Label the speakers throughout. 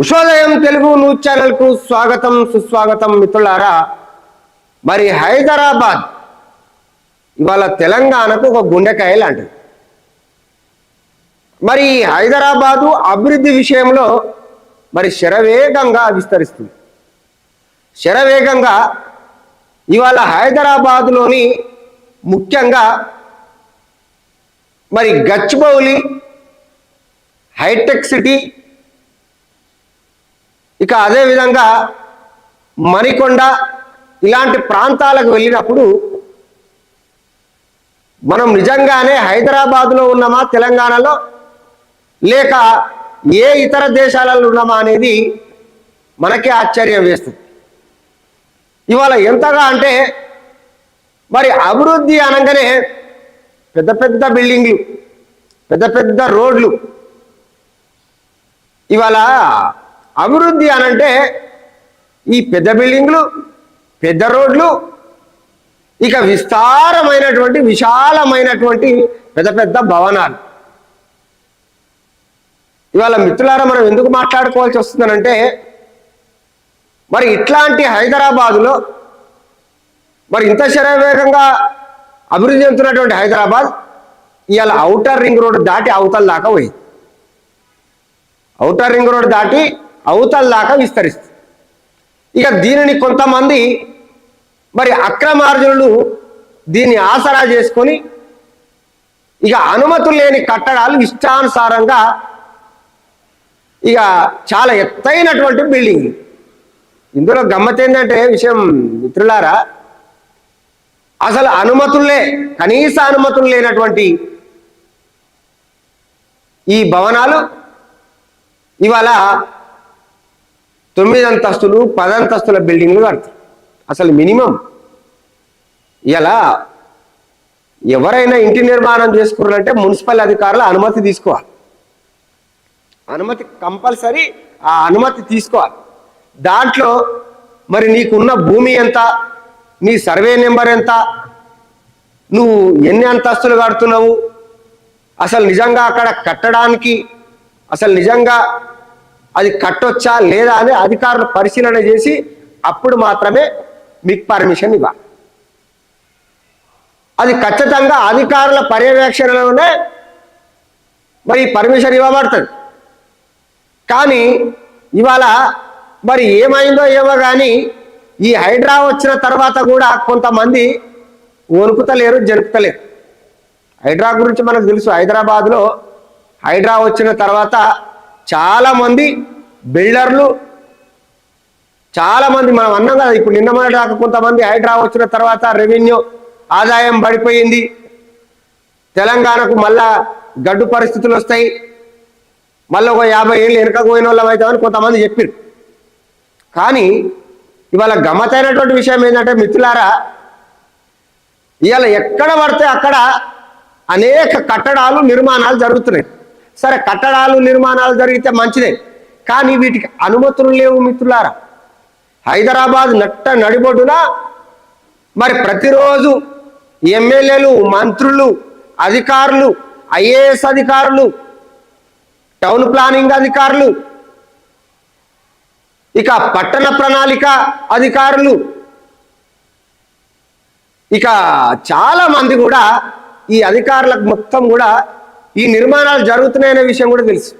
Speaker 1: ఉషోదయం Telugu news ఛానల్కు స్వాగతం సుస్వాగతం మిత్రులారా. మరి హైదరాబాద్ ఇవాళ తెలంగాణకు ఒక గుండెకాయ లాంటిది. మరి హైదరాబాదు అభివృద్ధి విషయంలో మరి శరవేగంగా విస్తరిస్తుంది. శరవేగంగా ఇవాళ హైదరాబాదులోని ముఖ్యంగా మరి గచ్చిబౌలి హైటెక్ సిటీ ఇక అదేవిధంగా మణికొండ ఇలాంటి ప్రాంతాలకు వెళ్ళినప్పుడు మనం నిజంగానే హైదరాబాద్లో ఉన్నామా తెలంగాణలో? లేక ఏ ఇతర దేశాలలో ఉన్నామా అనేది మనకే ఆశ్చర్యం వేస్తుంది. ఇవాళ ఎంతగా అంటే మరి అభివృద్ధి అనగానే పెద్ద పెద్ద బిల్డింగ్లు పెద్ద పెద్ద రోడ్లు. ఇవాళ అభివృద్ధి అనంటే ఈ పెద్ద బిల్డింగ్లు పెద్ద రోడ్లు ఇక విస్తారమైనటువంటి విశాలమైనటువంటి పెద్ద పెద్ద భవనాలు. ఇవాళ మిత్రులారా మనం ఎందుకు మాట్లాడుకోవాల్సి వస్తుందనంటే మరి ఇట్లాంటి హైదరాబాదులో మరి ఇంత శరవేగంగా అభివృద్ధి చెందుతున్నటువంటి హైదరాబాద్ ఇవాళ ఔటర్ రింగ్ రోడ్ దాటి అవతల దాకా పోయింది. ఔటర్ రింగ్ రోడ్ దాటి అవతల దాకా విస్తరిస్తుంది. ఇక దీనిని కొంతమంది మరి అక్రమార్జునులు దీన్ని ఆసరా చేసుకొని ఇక అనుమతులు లేని కట్టడాలు ఇష్టానుసారంగా ఇక చాలా ఎత్తైనటువంటి బిల్డింగ్ ఇందులో గమ్మత్ ఏంటంటే విషయం మిత్రులారా అసలు అనుమతులే కనీస అనుమతులు లేనటువంటి ఈ భవనాలు ఇవాళ తొమ్మిది అంతస్తులు పది అంతస్తుల బిల్డింగ్లు కడతారు. అసలు మినిమం. ఇలా ఎవరైనా ఇంటి నిర్మాణం చేసుకున్నారంటే మున్సిపల్ అధికారులు అనుమతి తీసుకోవాలి. అనుమతి కంపల్సరీ ఆ అనుమతి తీసుకోవాలి. దాంట్లో మరి నీకున్న భూమి ఎంత? నీ సర్వే నెంబర్ ఎంత? నువ్వు ఎన్ని అంతస్తులు కడుతున్నావు? అసలు నిజంగా అక్కడ కట్టడానికి అసలు నిజంగా అది కట్టొచ్చా లేదా అని అధికారులు పరిశీలన చేసి అప్పుడు మాత్రమే మీకు పర్మిషన్ ఇవ్వాలి అది ఖచ్చితంగా అధికారుల పర్యవేక్షణలోనే మరి పర్మిషన్ ఇవ్వబడుతుంది. కానీ ఇవాళ మరి ఏమైందో ఏమో కానీ ఈ హైడ్రా వచ్చిన తర్వాత కూడా కొంతమంది వణుకుతలేరు జరుపుతలేరు. హైడ్రా గురించి మనకు తెలుసు హైదరాబాద్లో హైడ్రా వచ్చిన తర్వాత చాలామంది బిల్డర్లు చాలామంది మనం అన్నాం కదా ఇప్పుడు నిన్న మొదటి దాకా కొంతమంది హైడ్రా వచ్చిన తర్వాత రెవెన్యూ ఆదాయం పడిపోయింది తెలంగాణకు మళ్ళా గడ్డు పరిస్థితులు వస్తాయి. మళ్ళీ ఒక యాభై ఏళ్ళు వెనకకు పోయిన వాళ్ళం అవుతామని కొంతమంది చెప్పారు కానీ ఇవాళ గమ్మతైనటువంటి విషయం ఏంటంటే మిత్రులారా ఇవాళ ఎక్కడ పడితే అక్కడ అనేక కట్టడాలు నిర్మాణాలు జరుగుతున్నాయి. సరే కట్టడాలు నిర్మాణాలు జరిగితే మంచిదే. కానీ వీటికి అనుమతులు లేవు మిత్రులారా. హైదరాబాద్ నట్ట నడిబొడ్డున మరి ప్రతిరోజు ఎమ్మెల్యేలు మంత్రులు అధికారులు ఐఏఎస్ అధికారులు టౌన్ ప్లానింగ్ అధికారులు ఇక పట్టణ ప్రణాళిక అధికారులు ఇక చాలా మంది కూడా ఈ అధికారులకు మొత్తం కూడా ఈ నిర్మాణాలు జరుగుతున్నాయనే విషయం కూడా తెలుసు.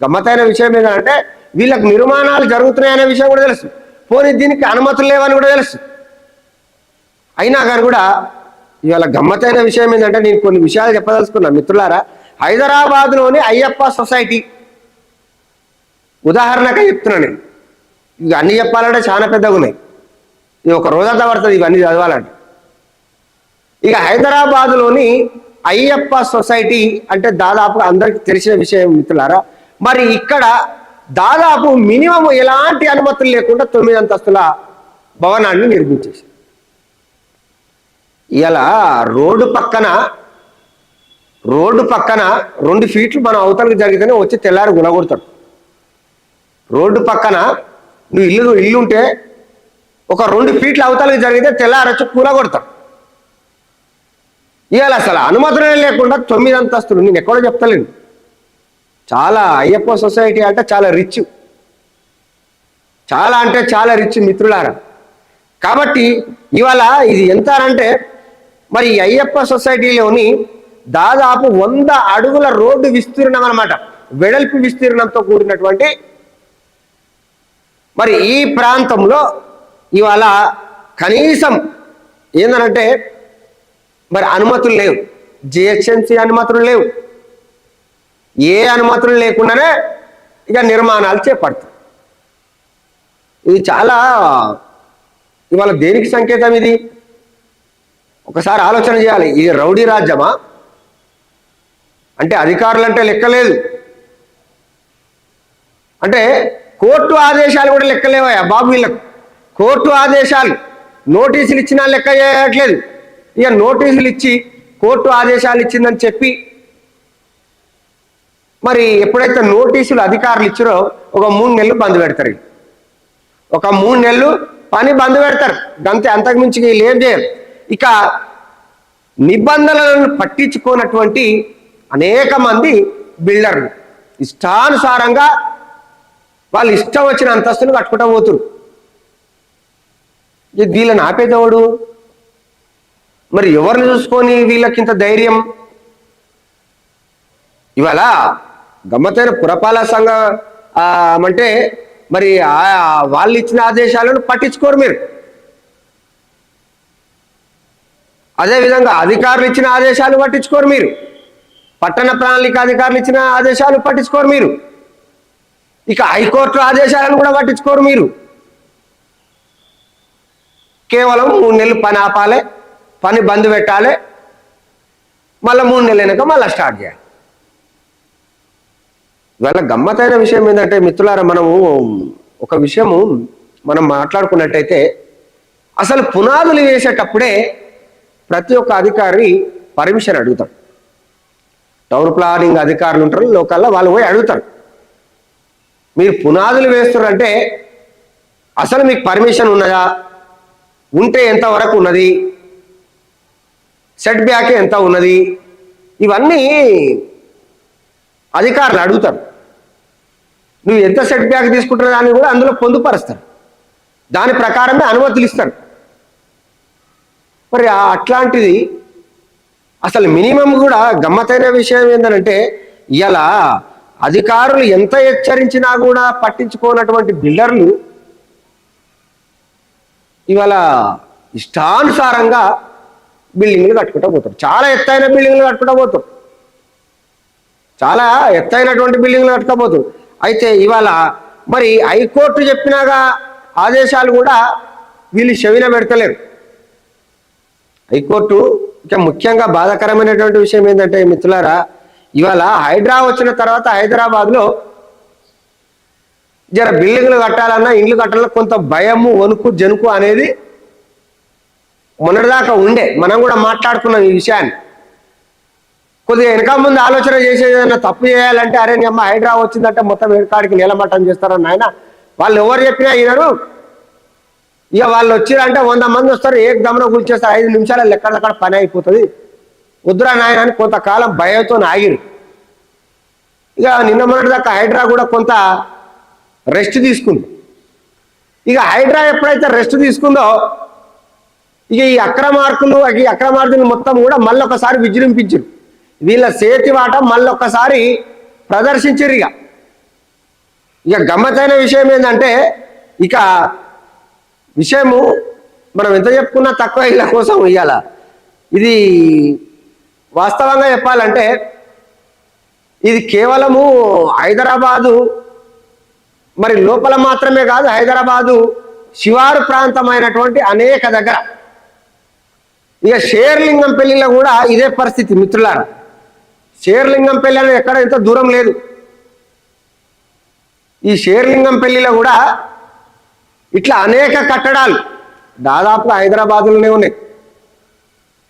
Speaker 1: గమ్మతైన విషయం ఏంటంటే వీళ్ళకి నిర్మాణాలు జరుగుతున్నాయనే విషయం కూడా తెలుసు. పోనీ దీనికి అనుమతులు లేవని కూడా తెలుసు. అయినా కానీ కూడా ఇవాళ గమ్మతైన విషయం ఏంటంటే నేను కొన్ని విషయాలు చెప్పదలుచుకున్నా. మిత్రులారా హైదరాబాద్లోని అయ్యప్ప సొసైటీ. ఉదాహరణగా చెప్తున్నా నేను. ఇక అన్ని చెప్పాలంటే చాలా పెద్దగా ఉన్నాయి. ఇది ఒక రోజంతా పడుతుంది ఇవన్నీ చదవాలంటే. ఇక హైదరాబాద్లోని అయ్యప్ప సొసైటీ అంటే దాదాపు అందరికి తెలిసిన విషయం మిత్రులారా. మరి ఇక్కడ దాదాపు మినిమం ఎలాంటి అనుమతులు లేకుండా తొమ్మిది అంతస్తుల భవనాన్ని నిర్మించేసి ఇలా రోడ్డు పక్కన రోడ్డు పక్కన రెండు ఫీట్లు మనం అవతలకు జరిగితేనే వచ్చి తెల్లారి గుణగొడతాడు రోడ్డు పక్కన నువ్వు ఇల్లు ఇల్లు ఉంటే ఒక రెండు ఫీట్లు అవతలకి జరిగితే తెల్లారొచ్చి కూలగొడతాడు ఇవాళ అసలు అనుమతులే లేకుండా తొమ్మిది అంతస్తులు నేను ఎక్కడో చెప్తలేను. చాలా అయ్యప్ప సొసైటీ అంటే చాలా రిచ్ చాలా అంటే చాలా రిచ్ మిత్రులారా. కాబట్టి ఇవాళ ఇది ఎంత అంటే మరి ఈ అయ్యప్ప సొసైటీలోని దాదాపు వంద అడుగుల రోడ్డు విస్తీర్ణం అనమాట వెడల్పు విస్తీర్ణంతో కూడినటువంటి మరి ఈ ప్రాంతంలో ఇవాళ కనీసం ఏందనంటే మరి అనుమతులు లేవు. జిహెచ్ఎంసీ అనుమతులు లేవు. ఏ అనుమతులు లేకుండానే ఇక నిర్మాణాలు చేపడతారు ఇది చాలా ఇవాళ దేనికి సంకేతం ఇది? ఒకసారి ఆలోచన చేయాలి. ఇది రౌడీ రాజ్యమా? అంటే అధికారులు అంటే లెక్కలేదు అంటే కోర్టు ఆదేశాలు కూడా లెక్కలేవయ్యా బాబు వీళ్ళకు. కోర్టు ఆదేశాలు నోటీసులు ఇచ్చినా లెక్క చేయట్లేదు. ఇక నోటీసులు ఇచ్చి కోర్టు ఆదేశాలు ఇచ్చిందని చెప్పి మరి ఎప్పుడైతే నోటీసులు అధికారులు ఇచ్చారో ఒక మూడు నెలలు బంద్ పెడతారు ఒక మూడు నెలలు పని బంద్ పెడతారు. అంతే అంతకుమించి ఏం చేయరు ఇక నిబంధనలను పట్టించుకోనటువంటి అనేక మంది బిల్డర్లు ఇష్టానుసారంగా వాళ్ళు ఇష్టం వచ్చిన అంతస్తులు కట్టుకుంటా పోతురు. వీళ్ళని ఆపేదేవాడు? మరి ఎవరిని చూసుకొని వీళ్ళకి ఇంత ధైర్యం? ఇవాళ గమ్మతైన పురపాలక సంఘ అంటే మరి ఆ- వాళ్ళు ఇచ్చిన ఆదేశాలను పట్టించుకోరు మీరు. అదేవిధంగా అధికారులు ఇచ్చిన ఆదేశాలు పట్టించుకోరు మీరు. పట్టణ ప్రణాళిక అధికారులు ఇచ్చిన ఆదేశాలు పట్టించుకోరు మీరు. ఇక హైకోర్టు ఆదేశాలను కూడా పట్టించుకోరు మీరు. కేవలం మూడు నెలలు పని ఆపాలే. పని బంద్ పెట్టాలి. మళ్ళీ మూడు నెలలు వెనక మళ్ళీ స్టార్ట్ చేయాలి. ఇవాళ గమ్మతైన విషయం ఏంటంటే మిత్రులారా మనము ఒక విషయము మనం మాట్లాడుకున్నట్టయితే అసలు పునాదులు వేసేటప్పుడే ప్రతి ఒక్క అధికారి పర్మిషన్ అడుగుతాడు టౌన్ ప్లానింగ్ అధికారులు ఉంటారు లోకల్లో వాళ్ళు పోయి అడుగుతారు. మీరు పునాదులు వేస్తున్నారంటే అసలు మీకు పర్మిషన్ ఉన్నదా? ఉంటే ఎంతవరకు ఉన్నది? సెట్ బ్యాక్ ఎంత ఉన్నది? ఇవన్నీ అధికారులు అడుగుతారు. నువ్వు ఎంత సెట్ బ్యాక్ తీసుకుంటున్న దాన్ని కూడా అందులో పొందుపరుస్తారు. దాని ప్రకారమే అనుమతులు ఇస్తారు. మరి అట్లాంటిది అసలు మినిమం కూడా గమ్మతైన విషయం ఏంటంటే ఇవాళ అధికారులు ఎంత హెచ్చరించినా కూడా పట్టించుకోనటువంటి బిల్డర్లు ఇవాళ ఇష్టానుసారంగా బిల్డింగ్లు కట్టుకుంటూ పోతారు. చాలా ఎత్తైన బిల్డింగ్లు కట్టుకుంటూ పోతారు. చాలా ఎత్తైనటువంటి బిల్డింగ్లు కట్టుకోబోతుంది అయితే ఇవాళ మరి హైకోర్టు చెప్పినాగా ఆదేశాలు కూడా వీళ్ళు చెవిన పెడతలేరు. హైకోర్టు ఇక ముఖ్యంగా బాధాకరమైనటువంటి విషయం ఏంటంటే మిత్రులారా ఇవాళ హైడ్రా వచ్చిన తర్వాత హైదరాబాద్లో జర బిల్డింగ్లు కట్టాలన్నా ఇండ్లు కట్టాలన్నా కొంత భయము వణుకు జనుకు అనేది మొన్నటిదాకా ఉండే. మనం కూడా మాట్లాడుకున్నాం ఈ విషయాన్ని. కొద్దిగా వెనక ముందు ఆలోచన చేసేది ఏదైనా తప్పు చేయాలంటే అరే నీ అమ్మ హైడ్రా వచ్చిందంటే మొత్తం వెనకాడికి నీలమట్టం చేస్తారని ఆయన వాళ్ళు ఎవరు చెప్పినా ఈయనరు ఇక వాళ్ళు వచ్చిరంటే వంద మంది వస్తారు ఏక దమన కూల్చేస్తారు ఐదు నిమిషాలు ఎక్కడక్కడ పని అయిపోతుంది. వద్దురా నాయన అని కొంతకాలం భయంతో ఆగిరు. ఇక నిన్న మొన్నటి దాకా హైడ్రా కూడా కొంత రెస్ట్ తీసుకుంది. ఇక హైడ్రా ఎప్పుడైతే రెస్ట్ తీసుకుందో ఇక ఈ అక్రమార్కులు ఈ అక్రమార్కులు మొత్తం కూడా మళ్ళొకసారి విజృంభించారు వీళ్ళ చేతివాట మళ్ళొకసారి ప్రదర్శించారు ఇక. ఇక గమ్మతైన విషయం ఏంటంటే ఇక విషయము మనం ఎంత చెప్పుకున్నా తక్కువ ఇలా కోసం ఇయ్యాల. ఇది వాస్తవంగా చెప్పాలంటే ఇది కేవలము హైదరాబాదు మరి లోపల మాత్రమే కాదు హైదరాబాదు శివారు ప్రాంతమైనటువంటి అనేక దగ్గర ఇక షేర్లింగం పెళ్ళిలో కూడా ఇదే పరిస్థితి మిత్రులారా. షేర్లింగం పెళ్ళి అనేది ఎక్కడ ఎంత దూరం లేదు. ఈ షేర్లింగం పెళ్ళిలో కూడా ఇట్లా అనేక కట్టడాలు దాదాపుగా హైదరాబాద్లోనే ఉన్నాయి.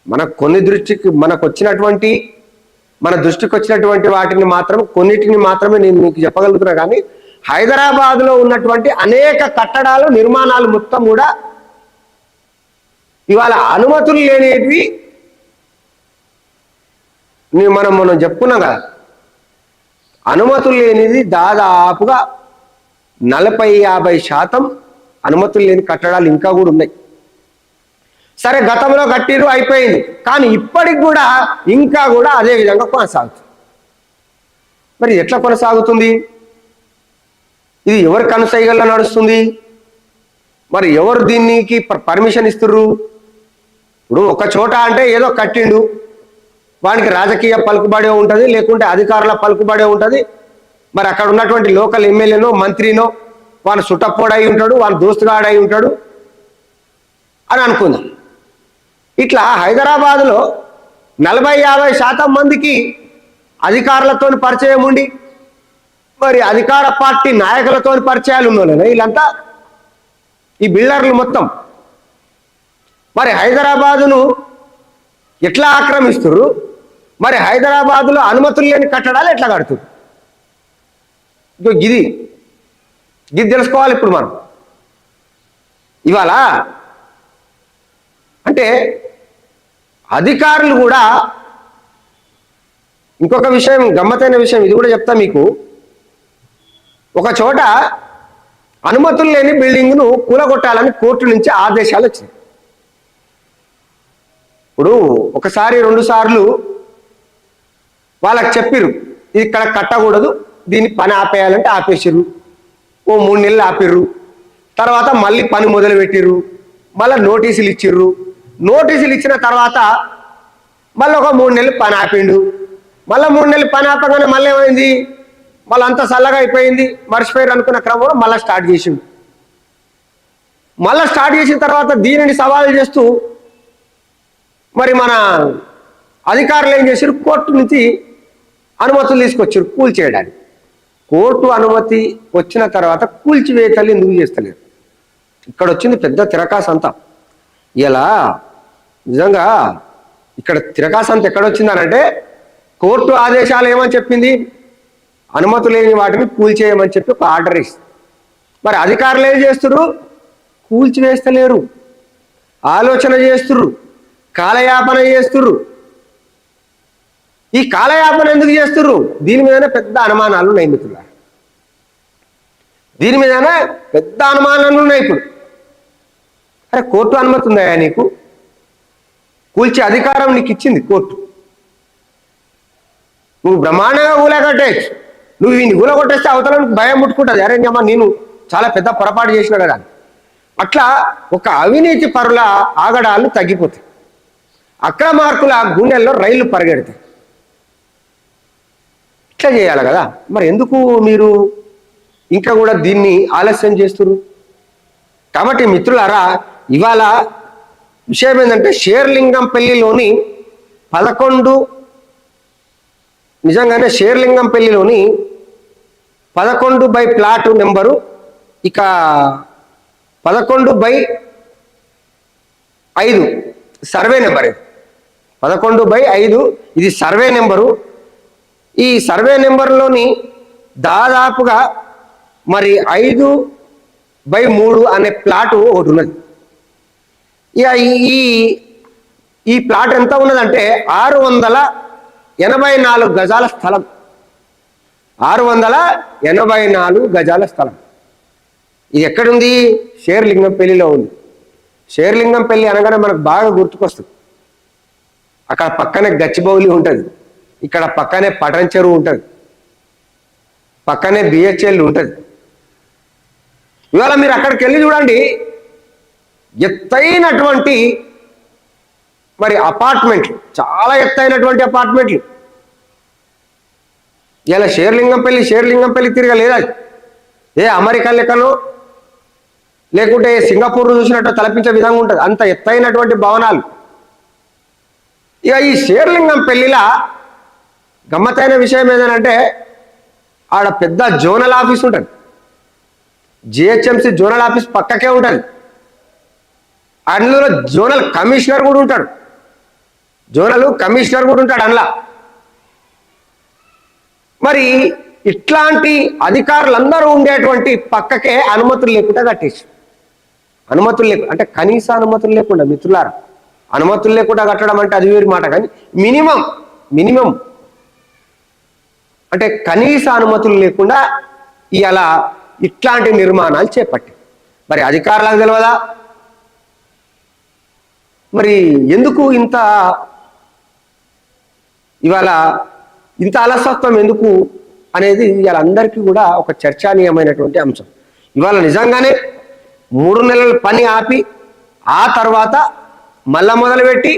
Speaker 1: మనకు కొన్ని దృష్టికి మనకు వచ్చినటువంటి మన దృష్టికి వచ్చినటువంటి వాటిని మాత్రం కొన్నిటిని మాత్రమే నేను మీకు చెప్పగలుగుతున్నా కానీ హైదరాబాద్లో ఉన్నటువంటి అనేక కట్టడాలు నిర్మాణాలు మొత్తం కూడా ఇవాళ అనుమతులు లేనివి మనం మనం చెప్పుకున్నాం కదా. అనుమతులు లేనిది దాదాపుగా నలభై యాభై శాతం అనుమతులు లేని కట్టడాలు ఇంకా కూడా ఉన్నాయి. సరే గతంలో కట్టిరు అయిపోయింది. కానీ ఇప్పటికి కూడా ఇంకా కూడా అదే విధంగా కొనసాగుతుంది. మరి ఎట్లా కొనసాగుతుంది? ఇది ఎవరి కనుసైగల్లో నడుస్తుంది? మరి ఎవరు దీనికి పర్మిషన్ ఇస్తుర్రు? ఇప్పుడు ఒక చోట అంటే ఏదో కట్టిండు వానికి రాజకీయ పలుకుబడే ఉంటుంది లేకుంటే అధికారుల పలుకుబడే ఉంటుంది. మరి అక్కడ ఉన్నటువంటి లోకల్ ఎమ్మెల్యేనో మంత్రినో వాని సుట్టపోడై ఉంటాడు వాని దోస్తుగాడై ఉంటాడు అని అనుకుందాం. ఇట్లా హైదరాబాదులో నలభై యాభై శాతం మందికి అధికారులతో పరిచయం ఉండి మరి అధికార పార్టీ నాయకులతో పరిచయాలు ఉన్నాయి వీళ్ళంతా? ఈ బిల్డర్లు మొత్తం. మరి హైదరాబాదును ఎట్లా ఆక్రమిస్తున్నారు మరి హైదరాబాదులో అనుమతులు లేని కట్టడాలు ఎట్లా కడుతురు? ఇంకో గిది. గిది తెలుసుకోవాలి ఇప్పుడు మనం. ఇవాళ అంటే అధికారులు కూడా ఇంకొక విషయం గమ్మతైన విషయం ఇది కూడా చెప్తా మీకు. ఒక చోట అనుమతులు లేని బిల్డింగ్ను కూలగొట్టాలని కోర్టు నుంచి ఆదేశాలు వచ్చినాయి. ఇప్పుడు ఒకసారి రెండు సార్లు వాళ్ళకి చెప్పిరు ఇక్కడ కట్టకూడదు దీన్ని పని ఆపేయాలంటే ఆపేసిర్రు. ఓ మూడు నెలలు ఆపిర్రు. తర్వాత మళ్ళీ పని మొదలు పెట్టిర్రు మళ్ళీ నోటీసులు ఇచ్చిర్రు. నోటీసులు ఇచ్చిన తర్వాత మళ్ళీ ఒక మూడు నెలలు పని ఆపిండు. మళ్ళీ మూడు నెలలు పని ఆపగానే మళ్ళీ ఏమైంది? మళ్ళీ అంత చల్లగా అయిపోయింది. మర్చిపోయారు అనుకున్న క్రమంలో మళ్ళీ స్టార్ట్ చేసిండు. మళ్ళీ స్టార్ట్ చేసిన తర్వాత దీనిని సవాలు చేస్తూ మరి మన అధికారులు ఏం చేశారు? కోర్టు నుంచి అనుమతులు తీసుకొచ్చారు కూల్ చేయడానికి. కోర్టు అనుమతి వచ్చిన తర్వాత కూల్చివేతలు ఎందుకు చేస్తలేరు? ఇక్కడ వచ్చింది పెద్ద తిరకాసు అంతా. ఇలా నిజంగా ఇక్కడ తిరకాసు అంత ఎక్కడొచ్చిందనంటే కోర్టు ఆదేశాలు ఏమని చెప్పింది? అనుమతి లేని వాటిని కూల్చేయమని చెప్పి ఒక ఆర్డర్ ఇస్తుంది మరి అధికారులు ఏం చేస్తున్నారు కూల్చివేస్తలేరు. ఆలోచన చేస్తున్నారు కాలయాపన చేస్తుర్రు. ఈ కాలయాపన ఎందుకు చేస్తుర్రు? దీని మీదనే పెద్ద అనుమానాలు ఉన్నాయి మిత్రుల దీని మీదనే పెద్ద అనుమానాలు ఉన్నాయి ఇప్పుడు. అరే కోర్టు అనుమతి ఉందా నీకు? కూల్చే అధికారం నీకు ఇచ్చింది కోర్టు. నువ్వు బ్రహ్మాండంగా ఊలగట్టేయచ్చు నువ్వు వీడిని ఊలగొట్టేస్తే అవతల భయం ముట్టుకుంటుంది అరే అమ్మ నేను చాలా పెద్ద పొరపాటు చేసిన కదా అట్లా ఒక అవినీతి పరుల ఆగడాలు తగ్గిపోతాయి. అక్రమార్కుల గుండెల్లో రైళ్ళు పరిగెడతాయి ఇట్లా చేయాలి కదా. మరి ఎందుకు మీరు ఇంకా కూడా దీన్ని ఆలస్యం చేస్తున్నారు కాబట్టి మిత్రులారా ఇవాళ విషయం ఏంటంటే షేర్లింగం పెళ్ళిలోని పదకొండు నిజంగానే షేర్లింగం పెళ్ళిలోని పదకొండు బై ప్లాట్ నెంబరు ఇక పదకొండు బై ఐదు సర్వే నెంబర్ ఇది. పదకొండు బై ఐదు ఇది సర్వే నెంబరు. ఈ సర్వే నెంబర్లోని దాదాపుగా మరి ఐదు బై మూడు అనే ప్లాటు ఒకటి ఉన్నది. ఇక ఈ ఈ ప్లాట్ ఎంత ఉన్నదంటే ఆరు వందల ఎనభై నాలుగు గజాల స్థలం. ఆరు వందల ఎనభై నాలుగు గజాల స్థలం. ఇది ఎక్కడుంది? షేర్లింగంపల్లిలో ఉంది. షేర్లింగంపల్లి అనగానే మనకు బాగా గుర్తుకొస్తుంది. అక్కడ పక్కనే గచ్చిబౌలి ఉంటుంది. ఇక్కడ పక్కనే పటన్ చెరువు ఉంటుంది. పక్కనే బిహెచ్ఎల్ ఉంటుంది. ఇవాళ మీరు అక్కడికి వెళ్ళి చూడండి. ఎత్తైనటువంటి మరి అపార్ట్మెంట్లు చాలా ఎత్తైనటువంటి అపార్ట్మెంట్లు ఇలా షేర్లింగంపల్లి షేర్లింగంపల్లి తిరగలేదా? ఏ అమెరికా లెక్కనో? లేకుంటే సింగపూర్ చూసినట్టు తలపించే విధంగా ఉంటుంది. అంత ఎత్తైనటువంటి భవనాలు. ఇక ఈ షేర్లింగం పెళ్ళిలా గమ్మత్తైన విషయం ఏదనంటే ఆడ పెద్ద జోనల్ ఆఫీస్ ఉంటుంది. జిహెచ్ఎంసి జోనల్ ఆఫీస్ పక్కకే ఉంటుంది. అందులో జోనల్ కమిషనర్ కూడా ఉంటాడు. జోనల్ కమిషనర్ కూడా ఉంటాడు అందులో. మరి ఇట్లాంటి అధికారులందరూ ఉండేటువంటి పక్కకే అనుమతులు లేకుండా కట్టేసి అనుమతులు లేకుండా అంటే కనీస అనుమతులు లేకుండా మిత్రులారా అనుమతులు లేకుండా కట్టడం అంటే అది వేరు మాట. కానీ మినిమం మినిమం అంటే కనీస అనుమతులు లేకుండా ఇలా ఇట్లాంటి నిర్మాణాలు చేపట్టి మరి అధికారులకు తెలియదా మరి ఎందుకు ఇంత ఇవాళ ఇంత అలసత్వం ఎందుకు అనేది ఇవాళ అందరికీ కూడా ఒక చర్చనీయమైనటువంటి అంశం. ఇవాళ నిజంగానే మూడు నెలల పని ఆపి ఆ తర్వాత మళ్ళా మొదలుపెట్టి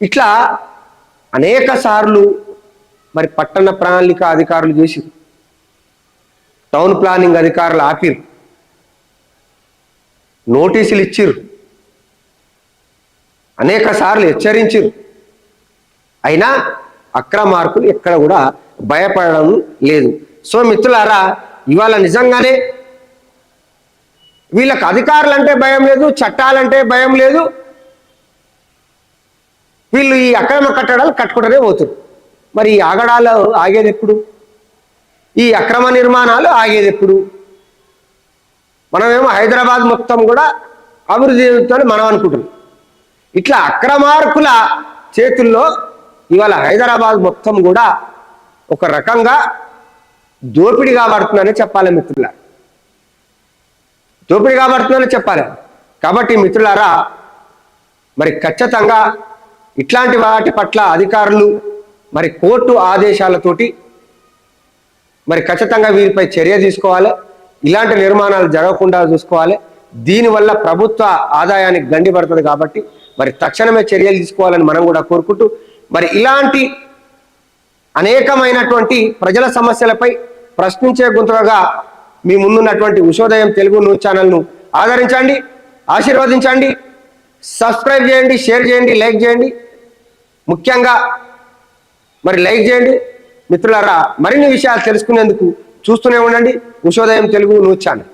Speaker 1: ఇట్లా అనేక సార్లు మరి పట్టణ ప్రణాళిక అధికారులు చేసి టౌన్ ప్లానింగ్ అధికారులు ఆపిరు నోటీసులు ఇచ్చిర్రు. అనేక సార్లు హెచ్చరించిరు అయినా అక్రమార్కులు ఎక్కడ కూడా భయపడడం లేదు. సో మిత్రులారా ఇవాళ నిజంగానే వీళ్ళకి అధికారులు అంటే భయం లేదు చట్టాలంటే భయం లేదు. వీళ్ళు ఈ అక్రమ కట్టడాలు కట్టుకుంటూనే పోతున్నారు మరి ఈ ఆగడాలు ఆగేది ఎప్పుడు? ఈ అక్రమ నిర్మాణాలు ఆగేది ఎప్పుడు? మనమేమో హైదరాబాద్ మొత్తం కూడా అభివృద్ధి చెందుతుందని మనం అనుకుంటున్నాం. ఇట్లా అక్రమార్కుల చేతుల్లో ఇవాళ హైదరాబాద్ మొత్తం కూడా ఒక రకంగా దోపిడీ పడుతుందని చెప్పాలి మిత్రుల దోపిడీ కాబడుతుందని చెప్పాలి. కాబట్టి మిత్రులారా మరి ఖచ్చితంగా ఇట్లాంటి వాటి పట్ల అధికారులు మరి కోర్టు ఆదేశాలతోటి మరి ఖచ్చితంగా వీరిపై చర్య తీసుకోవాలి. ఇలాంటి నిర్మాణాలు జరగకుండా చూసుకోవాలి. దీనివల్ల ప్రభుత్వ ఆదాయానికి గండి పడుతుంది కాబట్టి మరి తక్షణమే చర్యలు తీసుకోవాలని మనం కూడా కోరుకుంటూ మరి ఇలాంటి అనేకమైనటువంటి ప్రజల సమస్యలపై ప్రశ్నించే గుంతగా మీ ముందున్నటువంటి ఉషోదయం తెలుగు న్యూస్ ఛానల్ను ఆదరించండి ఆశీర్వదించండి సబ్స్క్రైబ్ చేయండి షేర్ చేయండి లైక్ చేయండి. ముఖ్యంగా మరి లైక్ చేయండి. మిత్రులారా మరిన్ని విషయాలు తెలుసుకునేందుకు చూస్తూనే ఉండండి ఉషోదయం తెలుగు న్యూస్ ఛానల్.